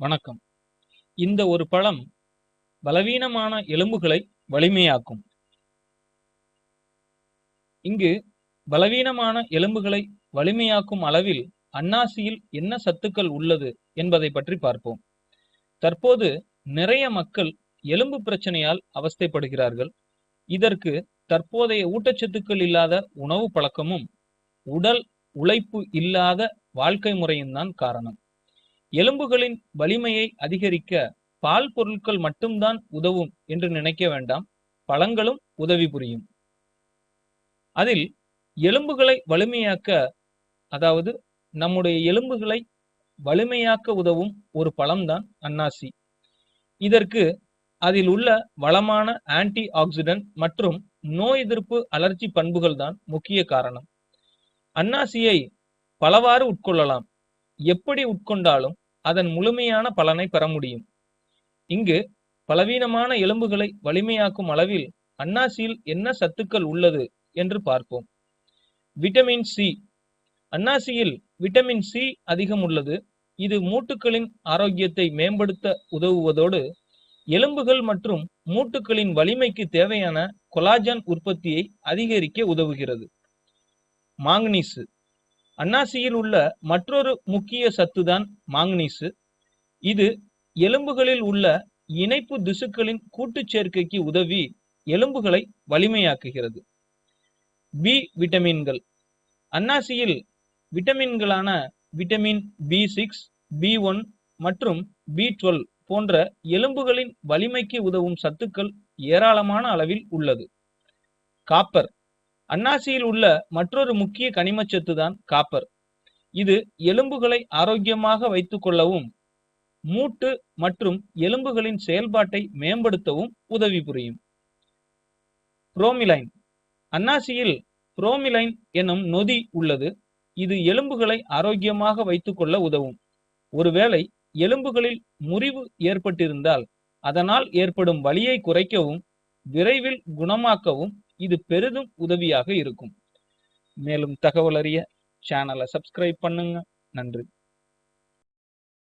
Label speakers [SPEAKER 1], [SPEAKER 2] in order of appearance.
[SPEAKER 1] வணக்கம். இந்த ஒரு பழம் பலவீனமான எலும்புகளை வலிமையாக்கும். இங்கு பலவீனமான எலும்புகளை வலிமையாக்கும் அளவில் அன்னாசியில் என்ன சத்துக்கள் உள்ளது என்பதை பற்றி பார்ப்போம். தற்போது நிறைய மக்கள் எலும்பு பிரச்சனையால் அவஸ்தைப்படுகிறார்கள். இதற்கு தற்போதைய ஊட்டச்சத்துக்கள் இல்லாத உணவு பழக்கமும் உடல் உழைப்பு இல்லாத வாழ்க்கை முறையும் தான் காரணம். எலும்புகளின் வலிமையை அதிகரிக்க பால் பொருட்கள் மட்டும்தான் உதவும் என்று நினைக்க வேண்டாம். பழங்களும் உதவி புரியும். அதில் எலும்புகளை வலிமையாக்க அதாவது நம்முடைய எலும்புகளை வலிமையாக்க உதவும் ஒரு பழம்தான் அன்னாசி. இதற்கு அதில் உள்ள வளமான ஆன்டி ஆக்சிடென்ட் மற்றும் நோய் எதிர்ப்பு அலர்ஜி பண்புகள் தான் முக்கிய காரணம். அன்னாசியை பலவாறு உட்கொள்ளலாம். எப்படி உட்கொண்டாலும் அதன் முழுமையான பலனை பெற முடியும். இங்கு பலவீனமான எலும்புகளை வலிமையாக்கும் அளவில் அன்னாசியில் என்ன சத்துக்கள் உள்ளது என்று பார்ப்போம். Vitamin C. அன்னாசியில் விட்டமின் சி அதிகம் உள்ளது. இது மூட்டுகளின் ஆரோக்கியத்தை மேம்படுத்த உதவுவதோடு எலும்புகள் மற்றும் மூட்டுகளின் வலிமைக்கு தேவையான கொலாஜன் உற்பத்தியை அதிகரிக்க உதவுகிறது. மாங்கனீசு. அன்னாசியில் உள்ள மற்றொரு முக்கிய சத்துதான் மாங்கனீசு. இது எலும்புகளில் உள்ள இணைப்பு திசுக்களின் கூட்டுச் சேர்க்கைக்கு உதவி எலும்புகளை வலிமையாக்குகிறது. பி விட்டமின்கள். அன்னாசியில் விட்டமின்களான vitamin B six B one மற்றும் பி டுவெல் போன்ற எலும்புகளின் வலிமைக்கு உதவும் சத்துக்கள் ஏராளமான அளவில் உள்ளது. காப்பர். அன்னாசியில் உள்ள மற்றொரு முக்கிய கனிமச்சத்து தான் காப்பர். இது எலும்புகளை ஆரோக்கியமாக வைத்துக் கொள்ளவும் மூட்டு மற்றும் எலும்புகளின் செயல்பாட்டை மேம்படுத்தவும் உதவி புரியும். புரோமிலைன். அன்னாசியில் புரோமிலைன் எனும் நொதி உள்ளது. இது எலும்புகளை ஆரோக்கியமாக வைத்துக் கொள்ள உதவும். ஒருவேளை எலும்புகளில் முறிவு ஏற்பட்டிருந்தால் அதனால் ஏற்படும் வலியை குறைக்கவும் விரைவில் குணமாக்கவும் இது பெரிதும் உதவியாக இருக்கும். மேலும் தகவல் அறிய சேனலை சப்ஸ்கிரைப் பண்ணுங்க. நன்றி.